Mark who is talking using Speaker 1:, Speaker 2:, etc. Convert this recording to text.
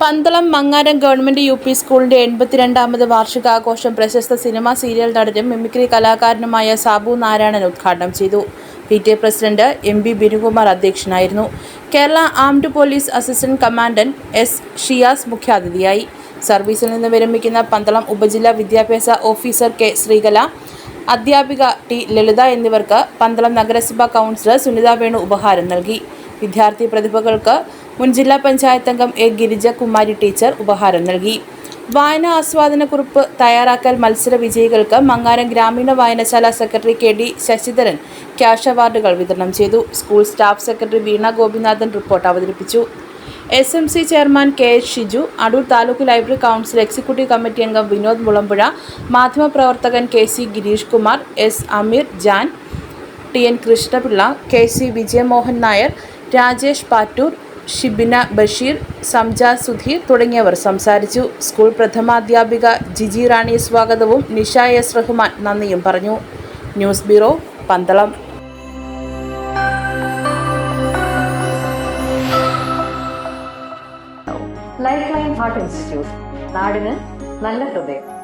Speaker 1: Pandalam Mangaram government U P സ്കൂളിന്റെ എൺപത്തിരണ്ടാമത് വാർഷികാഘോഷം പ്രശസ്ത സിനിമാ സീരിയൽ നടനും മിമിക്രി കലാകാരനുമായ സാബു നാരായണൻ ഉദ്ഘാടനം ചെയ്തു. P T A president M B Binukumar അധ്യക്ഷനായിരുന്നു. Kerala armed police assistant commandant S Shiyas മുഖ്യാതിഥിയായി. സർവീസിൽ നിന്ന് വിരമിക്കുന്ന പന്തളം ഉപജില്ലാ വിദ്യാഭ്യാസ ഓഫീസർ കെ ശ്രീകല അധ്യാപിക ടി ലളിത എന്നിവർക്ക് പന്തളം നഗരസഭാ കൗൺസിലർ സുനിത വേണു ഉപഹാരം നൽകി. വിദ്യാർത്ഥി പ്രതിഭകൾക്ക് മുൻ ജില്ലാ പഞ്ചായത്ത് അംഗം എ ഗിരിജ കുമാരി ടീച്ചർ ഉപഹാരം നൽകി. വായന ആസ്വാദനക്കുറിപ്പ് തയ്യാറാക്കൽ മത്സര വിജയികൾക്ക് മങ്ങാരം ഗ്രാമീണ വായനശാല secretary K D Sasidharan cash അവാർഡുകൾ വിതരണം ചെയ്തു. School staff secretary Veena Gopinathan report അവതരിപ്പിച്ചു. S M C chairman K H Shiju Adoor taluk library council executive committee അംഗം വിനോദ് മുളമ്പുഴ മാധ്യമപ്രവർത്തകൻ K C Girish Kumar S Ameer Jan T N Krishnapillai K C Vijayamohan Nair Rajesh Pattoor Shibina Basheer Samja Sudheer തുടങ്ങിയവർ സംസാരിച്ചു. School പ്രഥമാധ്യാപിക Jiji റാണി സ്വാഗതവും Nisha S Rahman നന്ദിയും പറഞ്ഞു. News bureau Pandalam.
Speaker 2: Life line heart institute നാടിന് നല്ല ഹൃദയം.